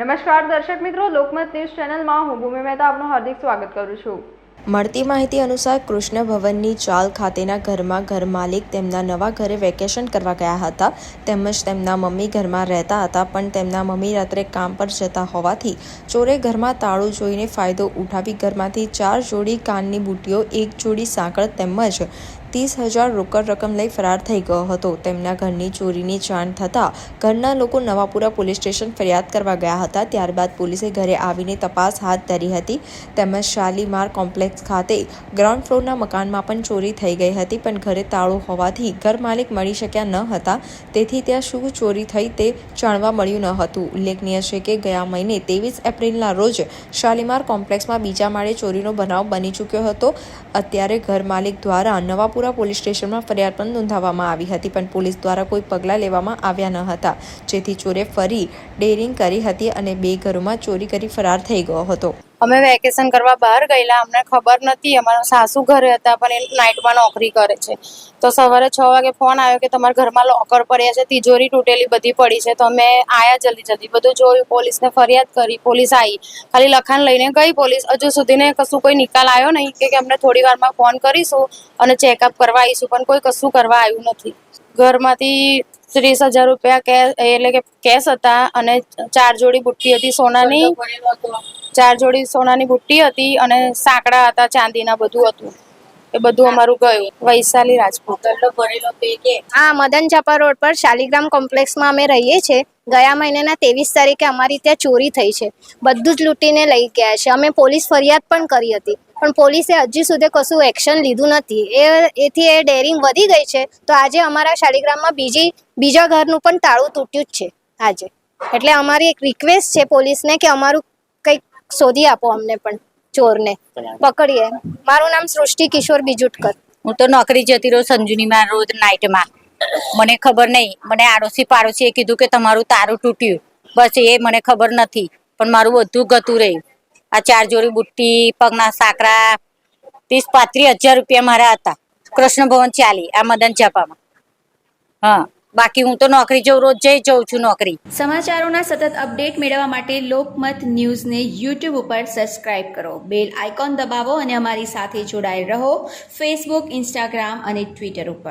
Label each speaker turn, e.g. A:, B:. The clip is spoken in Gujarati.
A: નમસ્કાર દર્શક મિત્રો, લોકમત ન્યૂઝ ચેનલમાં હું ભૂમિ મહેતા આપનું હાર્દિક સ્વાગત કરું છું.
B: મળતી માહિતી અનુસાર કૃષ્ણ ભવનની ચાલ ખાતેના ઘરમાં ઘર માલિક તેમના નવા ઘરે વેકેશન કરવા ગયા હતા. તેમજ તેમના મમ્મી ઘરમાં રહેતા હતા, પણ તેમના મમ્મી રાત્રે કામ પર જતા હોવાથી ચોરે ઘરમાં તાળું જોઈને ફાયદો ઉઠાવી ઘરમાંથી ચાર જોડી કાનની બુટીઓ, એક જોડી સાંકળ તેમજ ત્રીસ હજાર રોકડ રકમ લઈ ફરાર થઈ ગયો હતો. તેમના ઘરની ચોરીની જાણ થતાં ઘરના લોકો નવાપુરા પોલીસ સ્ટેશન ફરિયાદ કરવા ગયા હતા. ત્યારબાદ પોલીસે ઘરે આવીને તપાસ હાથ ધરી હતી. તેમજ શાલીમાર કોમ્પ્લેક્સ ખાતે ગ્રાઉન્ડ ફ્લોરના મકાનમાં પણ ચોરી થઈ ગઈ હતી, પણ ઘરે તાળું હોવાથી ઘર માલિક મળી શક્યા ન હતા. તેથી ત્યાં શું ચોરી થઈ તે જાણવા મળ્યું ન હતું. ઉલ્લેખનીય છે કે ગયા મહિને ત્રેવીસ એપ્રિલના રોજ શાલીમાર કોમ્પ્લેક્સમાં બીજા માળે ચોરીનો બનાવ બની ચૂક્યો હતો. અત્યારે ઘર માલિક દ્વારા નવાપુરા પોલીસ સ્ટેશનમાં ફરિયાદ પણ નોંધાવવામાં આવી હતી, પણ પોલીસ દ્વારા કોઈ પગલાં લેવામાં આવ્યા ન હતા. જેથી ચોરે ફરી ડેરિંગ કરી હતી અને બે ઘરોમાં ચોરી કરી ફરાર થઈ ગયો હતો.
C: અમે વેકેશન કરવા બહાર ગયેલા, અમને ખબર નથી, અમારા સાસુ ઘરે હતા, પણ એ નાઇટમાં નોકરી કરે છે. તો સવારે છ વાગે ફોન આવ્યો કે તમારા ઘરમાં લોકર પડ્યા છે, તિજોરી તૂટેલી બધી પડી છે, તો અમે આયા જલ્દી જલ્દી. બધું જોયું, પોલીસને ફરિયાદ કરી, પોલીસ આવી ખાલી લખાણ લઈને ગઈ પોલીસ, હજુ સુધીને કશું કોઈ નિકાલ આવ્યો નહીં કે અમને થોડી વારમાં ફોન કરીશું અને ચેકઅપ કરવા આવીશું, પણ કોઈ કશું કરવા આવ્યું નથી. ઘરમાંથી ત્રીસ હજાર રૂપિયા કેશ એટલે કે કેશ હતા અને ચાર જોડી બુટ્ટી હતી સોનાની. ચાર જોડી સોનાની બુટ્ટી હતી અને સાંકડા હતા ચાંદીના બધું હતું. એ બધું અમારું ગયું વૈશાલી રાજપૂત
D: હા મદન ચાપા રોડ પર શાલિગ્રામ કોમ્પ્લેક્સમાં અમે રહીએ છીએ. ગયા મહિનાના ત્રેવીસ તારીખે અમારી ત્યાં ચોરી થઈ છે. બધું જ લૂંટીને લઈ ગયા છે. અમે પોલીસ ફરિયાદ પણ કરી હતી. પણ પોલીસે હજી સુધી કશું એક્શન લીધું નથી. એ એથી એ ડેરિંગ વધી ગઈ છે. તો આજે અમારા શાલિગ્રામમાં બીજી બીજા ઘરનું પણ તાળું તૂટ્યું જ છે આજે. એટલે અમારી એક રિક્વેસ્ટ છે પોલીસને કે અમારું કંઈક શોધી આપો અમને પણ. ચોરને. પકડીએ. મારું નામ સૃષ્ટિ કિશોર બીજુટકર.
E: હું તો નોકરી જતી રહું સંજુનીમાં રોજ નાઇટમાં. મને ખબર નહીં. મને આડોશી પાડોશીએ કીધું કે તમારું તારું તૂટ્યું. બસ એ મને ખબર નથી. પણ મારું બધું ગતું રહ્યું. આ ચાર જોડી બુટ્ટી પગના સાકરા ત્રીસ પાંત્રીસ હજાર રૂપિયા મારા હતા. કૃષ્ણ ભવન ચાલી આ મદન ચાપામાં. હા. બાકી હું તો નોકરી જઉં, રોજ જઈ જઉં છું નોકરી.
F: સમાચારોના સતત અપડેટ મેળવવા માટે લોકમત ન્યૂઝને યુટ્યુબ ઉપર સબસ્ક્રાઇબ કરો. બેલ આઇકોન દબાવો અને અમારી સાથે જોડાયેલ રહો. ફેસબુક ઇન્સ્ટાગ્રામ અને ટ્વિટર ઉપર.